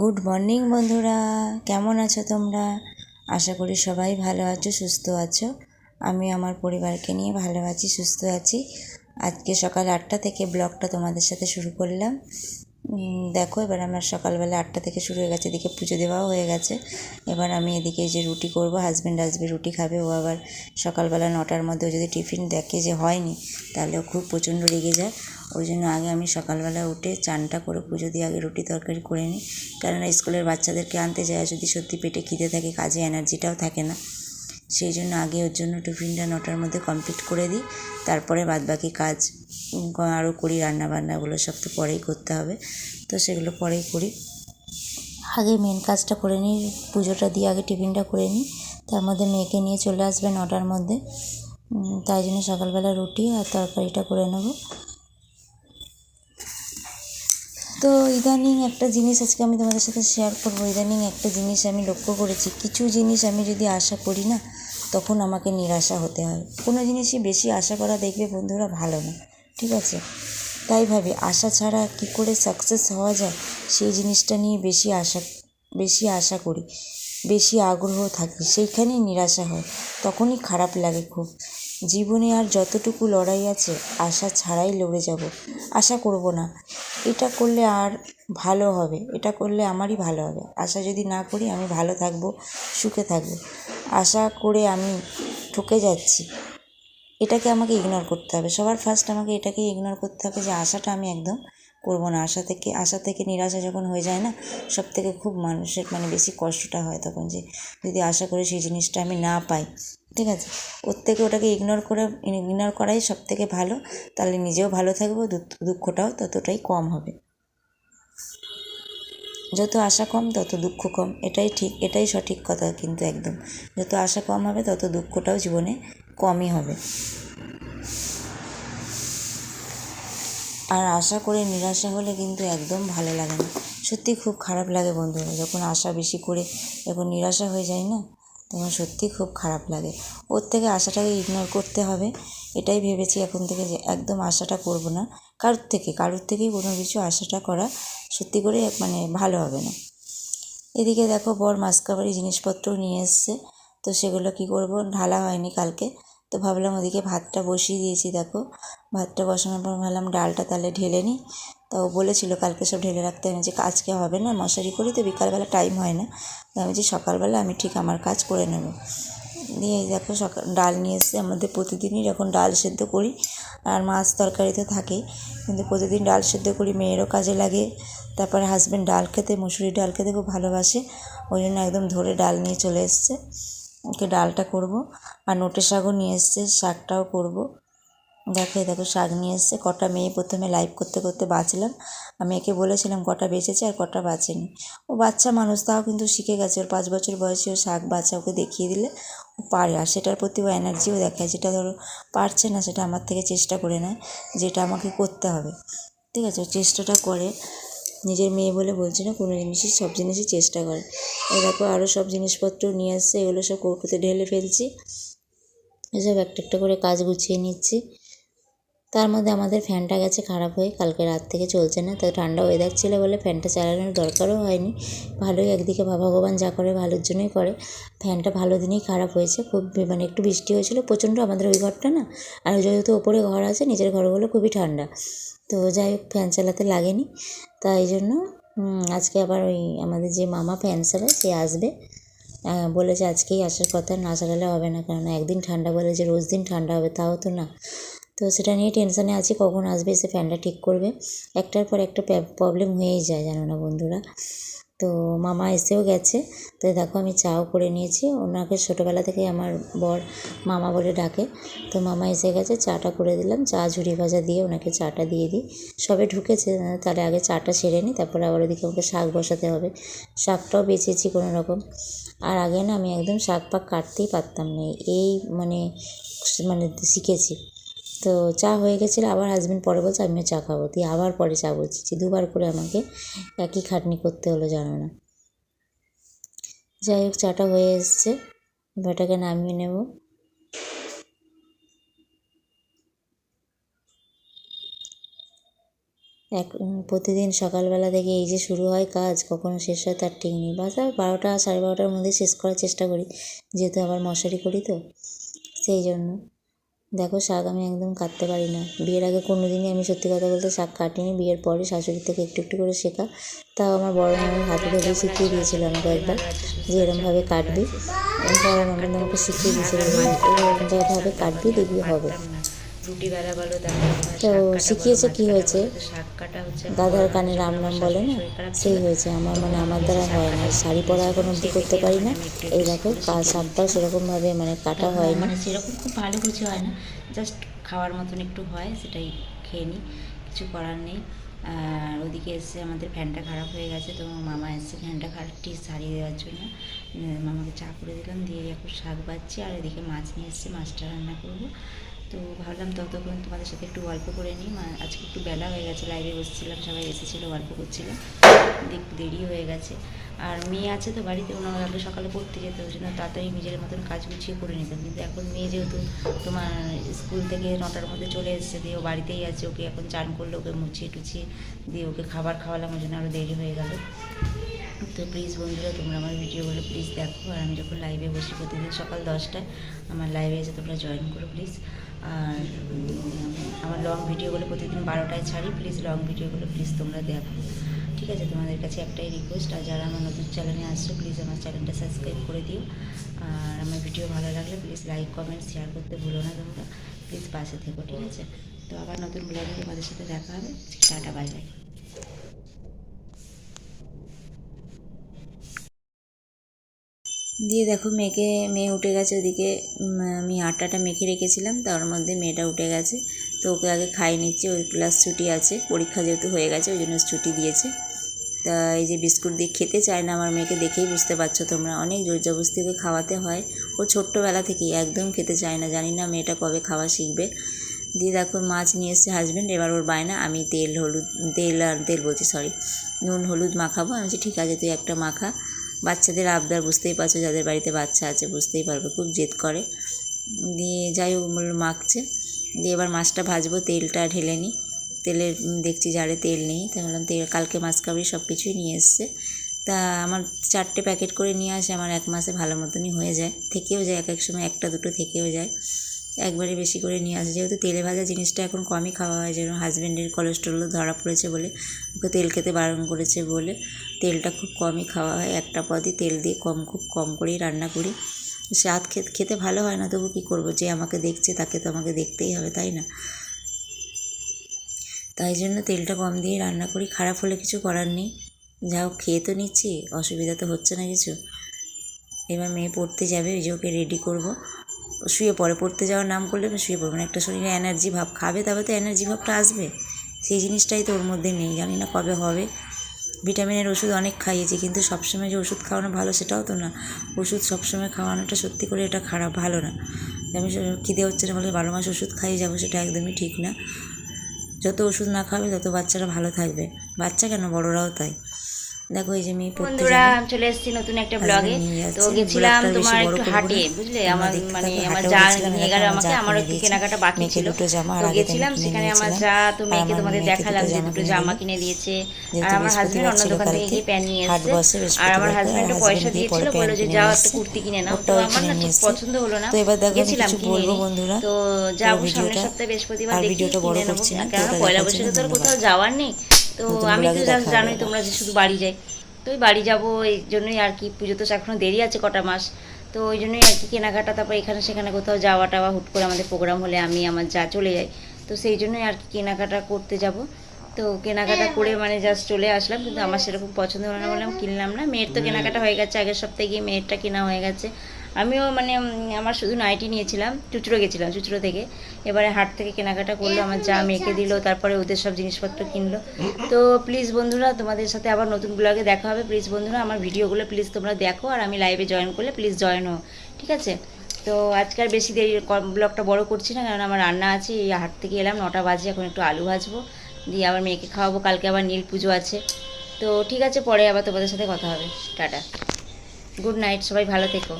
Good morning বন্ধুরা। কেমন আছো তোমরা? আশা করি সবাই ভালো আছো, সুস্থ আছো। আমি আমার পরিবারকে নিয়ে ভালো আছি, সুস্থ আছি। আজকে সকাল আটটা থেকে ব্লগটা তোমাদের সাথে শুরু করলাম। দেখো, এবার আমার সকালবেলা আটটা থেকে শুরু হয়ে গেছে, এদিকে পুজো দেওয়াও হয়ে গেছে। এবার আমি এদিকে যে রুটি করব হাজব্যান্ড আসবে, রুটি খাবে, ও আবার সকালবেলা নটার মধ্যে যদি টিফিন দেখে যে হয়নি, তাহলে খুব প্রচণ্ড রেগে যায়। ওই জন্য আগে আমি সকালবেলা উঠে চানটা করে পুজো দিয়ে আগে রুটি তরকারি করে নিই। কেননা স্কুলের বাচ্চাদেরকে আনতে যায়, যদি সত্যি পেটে খিদে থাকে, কাজে এনার্জিটাও থাকে না। সেই জন্য আগে ওর জন্য টিফিনটা নটার মধ্যে কমপ্লিট করে দিই। তারপরে বাদবাকি কাজ আরও করি, রান্নাবান্নাগুলো সব তো পরেই করতে হবে। তো সেগুলো পরেই করি। আগে মেন কাজটা করে নিই, পুজোটা দিয়ে আগে টিফিনটা করে নিই। তার মধ্যে মেয়েকে নিয়ে চলে আসবে নটার মধ্যে। তাই জন্য সকালবেলা রুটি আর তরকারিটা করে নেব। তো ইদানিং একটা জিনিস আজকে আমি তোমাদের সাথে শেয়ার করব। ইদানিং একটা জিনিস আমি লক্ষ্য করেছি। কিছু জিনিস আমি যদি আশা করি না তখন আমাকে নিরাশা হতে হয়। কোনো জিনিসই বেশি আশা করা দেখবে বন্ধুরা ভালো না, ঠিক আছে? তাই ভাবি, আশা ছাড়া কী করে সাকসেস হওয়া যায়? সেই জিনিসটা নিয়ে বেশি আশা বেশি আশা করি, বেশি আগ্রহ থাকি, সেইখানেই নিরাশা হয়, তখনই খারাপ লাগে খুব। জীবনে আর যতটুকু লড়াই আছে, আশা ছাড়াই লড়ে যাব। আশা করব না, এটা করলে আর ভালো হবে, এটা করলে আমারই ভালো হবে। আশা যদি না করি, আমি ভালো থাকব, সুখে থাকব। আশা করে আমি ঠকে যাচ্ছি। এটাকে আমাকে ইগনোর করতে হবে। সবার ফার্স্ট আমাকে এটাকেই ইগনোর করতে হবে যে আশাটা আমি একদম করব না। আশা থেকে আশা থেকে নিরাশা যখন হয়ে যায় না সব থেকে খুব মানুষের মানে বেশি কষ্টটা হয় তখন যে যদি আশা করে সেই জিনিসটা আমি না পাই। ঠিক আছে? ওর থেকে ওটাকে ইগনোর করে ইগনোর করাই সব থেকে ভালো। তাহলে নিজেও ভালো থাকব, দুঃখ- দুঃখটাও ততটাই কম হবে। যত আশা কম, তত দুঃখ কম। এটাই ঠিক, এটাই সঠিক কথা কিন্তু একদম। যত আশা কম হবে, তত দুঃখটাও জীবনে কমই হবে। আর আশা করে নিরাশা হলে কিন্তু একদম ভালো লাগে না। সত্যি খুব খারাপ লাগে বন্ধুরা যখন আশা বেশি করে যখন নিরাশা হয়ে যায় না, তখন সত্যি খুব খারাপ লাগে। ওর থেকে আশাটাকে ইগনোর করতে হবে। এটাই ভেবেছি এখন থেকে যে একদম আশাটা করব না। কারোর থেকে, কারোর থেকেই কোনো কিছু আশাটা করা সত্যি করে মানে ভালো হবে না। এদিকে দেখো বর মাসকাবারি জিনিসপত্রও নিয়ে এসছে, তো সেগুলো কি করব? ঢালা হয়নি কালকে, তো ভাবলাম ওদিকে ভাতটা বসিয়ে দিয়েছি, দেখো। ভাতটা বসানোর পর ভাবলাম ডালটা তাহলে ঢেলে নিই। তো বলেছিল কালকে সব ঢেলে রাখতে আমি যে আজকে হবে না, মশারি করি তো বিকালবেলা টাইম হয় না। তো আমি যে সকালবেলা আমি ঠিক আমার কাজ করে নেব। দিয়ে এই দেখো সকাল, ডাল নিয়ে এসছে। আমাদের প্রতিদিনই যখন ডাল সেদ্ধ করি, আর মাছ তরকারি তো থাকেই কিন্তু প্রতিদিন ডাল সেদ্ধ করি, মেয়েরও কাজে লাগে। তারপরে হাজব্যান্ড ডাল খেতে, মুসুরি ডাল খেতে খুব ভালোবাসে। ওই জন্য একদম ধরে ডাল নিয়ে চলে এসছে। ওকে ডালটা করব। আর নোটে শাকও নিয়ে এসছে, শাকটাও করব। দেখো দেখো শাক নিয়ে এসছে। কটা মেয়ে প্রথমে লাইভ করতে করতে বাঁচলাম। আমি একে বলেছিলাম কটা বেঁচেছে আর কটা বাঁচেনি। ও বাচ্চা মানুষ, তাও কিন্তু শিখে গেছে। ওর পাঁচ বছর বয়সে ও শাক বাছা ওকে দেখিয়ে দিলে। পারে আর সেটার প্রতি ও এনার্জিও দেখায়, যেটা ধরো পারছে না সেটা আমার থেকে চেষ্টা করে নেয়, যেটা আমাকে করতে হবে। ঠিক আছে, চেষ্টাটা করে। নিজের মেয়ে বলে বলছে না, কোনো জিনিসই, সব জিনিসই চেষ্টা করে। এ দেখো আরও সব জিনিসপত্র নিয়ে আসছে, এগুলো সব কৌটোতে ঢেলে ফেলছি। এসব একটা একটা করে কাজ গুছিয়ে নিচ্ছি। তার মধ্যে আমাদের ফ্যানটা গেছে খারাপ হয়ে, কালকে রাত থেকে চলছে না। তো ঠান্ডা ওয়েদার ছিল বলে ফ্যানটা চালানোর দরকারও হয়নি। ভালোই একদিকে ভগবান যা করে, ভালোর জন্যই করে। ফ্যানটা ভালো দিনেই খারাপ হয়েছে। খুব মানে একটু বৃষ্টি হয়েছিল, প্রচণ্ড আমাদের ওই ঘরটা না। আর যেহেতু ওপরে ঘর আছে নিজের ঘরগুলো খুবই ঠান্ডা। তো যাই হোক, ফ্যান চালাতে লাগেনি। তাই জন্য আজকে আবার ওই আমাদের যে মামা ফ্যান চালায়, সে আসবে। বলেছে আজকেই আসার কথা, না চালালে হবে না। কারণ একদিন ঠান্ডা বলে যে রোজ দিন ঠান্ডা হবে, তাও তো না। তো সেটা নিয়ে টেনশানে আছি, কখন আসবে এসে ফ্যানটা ঠিক করবে। একটার পর একটা প্রবলেম হয়েই যায়, জানো না বন্ধুরা। তো মামা এসেও গেছে, তো দেখো আমি চাও করে নিয়েছি। ওনাকে ছোটোবেলা থেকে আমার বর মামা বলে ডাকে। তো মামা এসে গেছে, চাটা করে দিলাম। চা ঝুড়ি ভাজা দিয়ে ওনাকে চাটা দিয়ে দিই। সবে ঢুকেছে, তাহলে আগে চাটা সেরে নিই তারপরে আবার ওদিকে আমাকে শাক বসাতে হবে। শাকটাও বেঁচেছি কোনো রকম আর আগে না আমি একদম শাক পাক কাটতেই পারতাম না। এই মানে মানে শিখেছি। তো চা হয়ে গেছিল, আবার হাজব্যান্ড পরে বলছে, আমিও চা খাব। দিয়ে আবার পরে চা বলছি দুবার করে আমাকে একই খাটনি করতে হলো, জানো না। যাই হোক, চাটা হয়ে এসছে এবারটাকে নামিয়ে নেব। এক প্রতিদিন সকালবেলা থেকে এই যে শুরু হয় কাজ, কখন শেষ হয় তার ঠিক নেই। বা আর বারোটা, সাড়ে বারোটার মধ্যে শেষ করার চেষ্টা করি, যেহেতু আবার মশারি করি তো, সেই জন্য। দেখো শাক আমি একদম কাটতে পারি না। বিয়ের আগে কোনো দিনই আমি সত্যি কথা বলতে শাক কাটিনি, বিয়ের পরে শাশুড়ির থেকে একটু একটু করে শেখা। তাও আমার বড় মামি হাতে ধরে শিখিয়ে দিয়েছিল আমাকে একবার যে এরমভাবে কাটবি। বড় মামি আমাকে শিখিয়ে দিয়েছিল এরকমভাবে কাটবি দেখবি হবে। রুটি বেলা বলো তো শিখিয়েছে কি হয়েছে? শাক কাটা হচ্ছে দাদার কানে রাম নাম বলে না? সেই হয়েছে আমার মানে আমার দ্বারা হয় না। শাড়ি পরা এখন অবধি করতে পারি না। এই দেখো কাজ শাকটাও সেরকমভাবে মানে কাটা হয় না মানে সেরকম খুব ভালো কিছু হয় না। জাস্ট খাওয়ার মতন একটু হয় সেটাই খেয়ে নিই। কিছু করার নেই। আর ওদিকে এসে আমাদের ফ্যানটা খারাপ হয়ে গেছে তো মামা এসে ফ্যানটা খারাপটি সারিয়ে দেওয়ার জন্য। মামাকে চা করে দিলাম দিয়ে এখন শাক বাচ্ছি আর এদিকে মাছ নিয়ে এসেছে মাছটা রান্না করব। তো ভাবলাম ততক্ষণ তোমাদের সাথে একটু গল্প করে নিই। আজকে একটু বেলা হয়ে গেছে লাইভে বসছিলাম, সবাই এসেছিল, গল্প করছিলাম দেখ, দেরি হয়ে গেছে। আর মেয়ে আছে তো বাড়িতে, ওনার আগে সকালে পড়তে যেত, ওই জন্য তাড়াতাড়ি নিজের মতন কাজ গুছিয়ে করে নিতাম কিন্তু এখন মেয়ে যেহেতু তোমার স্কুল থেকে নটার মধ্যে চলে এসেছে, দিয়ে ও বাড়িতেই আছে, ওকে এখন চান করলে, ওকে মুছিয়ে টুছিয়ে দিয়ে ওকে খাবার খাওয়ালাম, ওই জন্য আরও দেরি হয়ে গেল। তো প্লিজ বন্ধুরা, তোমরা আমার ভিডিওগুলো প্লিজ দেখো। আর আমি যখন লাইভে বসি প্রতিদিন সকাল দশটায়, আমার লাইভে এসে তোমরা জয়েন করো প্লিজ আর আমার লং ভিডিওগুলো প্রতিদিন বারোটায় ছাড়ি। প্লিজ লং ভিডিওগুলো প্লিজ তোমরা দেখো। ঠিক আছে, তোমাদের কাছে একটাই রিকোয়েস্ট আর যারা আমার নতুন চ্যানেলে আসছো প্লিজ আমার চ্যানেলটা সাবস্ক্রাইব করে দিও। আর আমার ভিডিও ভালো লাগলে প্লিজ লাইক কমেন্ট শেয়ার করতে ভুলো না তোমরা। প্লিজ পাশে থেকো, ঠিক আছে? তো আবার নতুন ব্লগে তোমাদের সাথে দেখা হবে। টাটা বাই বাই দিয়ে দেখো মেয়েকে, মেয়ে উঠে গেছে ওদিকে আমি আটাটা মেখে রেখেছিলাম, তার মধ্যে মেয়েটা উঠে গেছে। তো ওকে আগে খাই নিচ্ছে ওই ক্লাস ছুটি আছে, পরীক্ষা যেহেতু হয়ে গেছে, ওই জন্য ছুটি দিয়েছে। তা এই যে বিস্কুট দিয়ে খেতে চায় না আমার মেয়েকে দেখেই বুঝতে পারছ তোমরা, অনেক জোর জবরদস্তি ওকে খাওয়াতে হয়। ও ছোট্টবেলা থেকেই একদম খেতে চায় না, জানি না মেয়েটা কবে খাওয়া শিখবে। দিয়ে দেখো মাছ নিয়ে এসছে হাজব্যান্ড এবার ওর বায়না, আমি তেল, হলুদ, তেল আর, তেল বলছি সরি নুন, হলুদ মাখাবো, আমি বলছি, ঠিক আছে, তুই একটা মাখা। বাচ্চাদের আবদার বুঝতেই পারছ, যাদের বাড়িতে বাচ্চা আছে বুঝতেই পারবে, খুব জেদ করে। দিয়ে যাই হোক মাখছে। দিয়ে এবার মাছটা ভাজবো, তেলটা ঢেলে নিই। তেলের দেখছি জারে তেল নেই, তাই বললাম তেল, কালকে মাছ কাবড়ি সব কিছুই নিয়ে এসছে। তা আমার চারটে প্যাকেট করে নিয়ে আসে, আমার এক মাসে ভালো মতনই হয়ে যায়, থেকেও যায়, এক এক সময় একটা দুটো থেকেও যায়। একবারে বেশি করে নিয়ে আসে। যেহেতু তেলে ভাজা জিনিসটা এখন কমই খাওয়া হয় যেন হাজব্যান্ডের কোলেস্ট্রলও ধরা পড়েছে বলে, ওকে তেল খেতে বারণ করেছে বলে তেলটা খুব কমই খাওয়া হয়। একটা পদই তেল দিয়ে কম, খুব কম করেই রান্না করি। স্বাদ খেতে খেতে ভালো হয় না, তবু কী করব? যে আমাকে দেখছে, তাকে তো আমাকে দেখতেই হবে, তাই না? তাই জন্য তেলটা কম দিয়ে রান্না করি। খারাপ হলে কিছু করার নেই। যা হোক, খেয়ে তো নিচ্ছি, অসুবিধা তো হচ্ছে না কিছু। এবার মেয়ে পড়তে যাবে, ওই যে ওকে রেডি করব। শুয়ে পড়ে, পড়তে যাওয়ার নাম করলে শুয়ে পড়বে। না একটা শরীরে এনার্জি ভাব খাবে তবে তো এনার্জি ভাবটা আসবে। সেই জিনিসটাই তো ওর মধ্যে নেই, জানি না কবে হবে। ভিটামিনের ওষুধ অনেক খাইয়েছি, কিন্তু সবসময় যে ওষুধ খাওয়ানো ভালো সেটাও তো না। ওষুধ সবসময় খাওয়ানোটা সত্যি করে এটা খারাপ, ভালো না। আমি খিদে হচ্ছে না বলে বারো মাস ওষুধ খাইয়ে যাব সেটা একদমই ঠিক না। যত ওষুধ না খাবে, তত বাচ্চারা ভালো থাকবে। বাচ্চা কেন? বড়রাও তাই। দেখো এই যে মেয়ে বন্ধুরা চলে এসেছি নতুন একটা ব্লগে তো গেছিলাম তোমার একটু হাটে বুঝলে? আমার মানে আমার যা নিয়ে গেল আমার আমাকে যা আমারও একটু কেনাকাটা বাকি ছিল। তো গেছিলাম সেখানে আমার যা তো মেয়েকে তোমাদের দেখালাম যে দুটো কিনে জামা কিনে দিয়েছে। আর আমার হাজবেন্ড অন্য দোকান থেকে গিয়ে প্যান্ট নিয়ে এসেছে। আর আমার হাজবেন্ড পয়সা দিয়েছিল বলল যে যাও একটা কুর্তি কিনে নাও। তো আমার না ঠিক পছন্দ হলো না। তো এবার দেখো গেছিলাম। বলব বন্ধুরা। তো যাব সামনের সপ্তাহে বৃহস্পতিবার দেখি ভিডিওটা বড় কিনে নেব করছি না, কেননা পয়লা বৈশাখে তো আর কোথাও যাওয়ার নেই তো আমি তো জাস্ট জানোই তোমরা যে শুধু বাড়ি যাই। তো ওই বাড়ি যাব এই জন্যই আর কি পুজো তো এখনও দেরি আছে কটা মাস। তো ওই জন্যই আর কি কেনাকাটা তারপর এখানে সেখানে কোথাও যাওয়া টাওয়া হুট করে আমাদের প্রোগ্রাম হলে আমি আমার যা চলে যাই তো সেই জন্যই আর কি কেনাকাটা করতে যাব। তো কেনাকাটা করে মানে জাস্ট চলে আসলাম কিন্তু আমার সেরকম পছন্দ হলো না বলে আমি কিনলাম না। মেয়ের তো কেনাকাটা হয়ে গেছে আগের সপ্তাহে গিয়ে মেয়েরটা কেনা হয়ে গেছে। আমিও মানে আমার শুধু নাইটি নিয়েছিলাম চুচড়ো গেছিলাম চুচড়ো থেকে। এবারে হাট থেকে কেনাকাটা করল আমার যা মেয়েকে দিল তারপরে ওদের সব জিনিসপত্র কিনলো। তো প্লিজ বন্ধুরা তোমাদের সাথে আবার নতুন ব্লগে দেখা হবে। প্লিজ বন্ধুরা আমার ভিডিওগুলো প্লিজ তোমরা দেখো আর আমি লাইভে জয়েন করলে প্লিজ জয়েন হও ঠিক আছে? তো আজকাল বেশি দেরি ব্লগটা বড় করছি না কারণ আমার রান্না আছে এই হাট থেকে এলাম নটা বাজে এখন একটু আলু ভাজবো দিয়ে আবার মেয়েকে খাওয়াবো কালকে আবার নীল পুজো আছে। তো ঠিক আছে পরে আবার তোমাদের সাথে কথা হবে টাটা। গুড নাইট সবাই ভালো থেকো।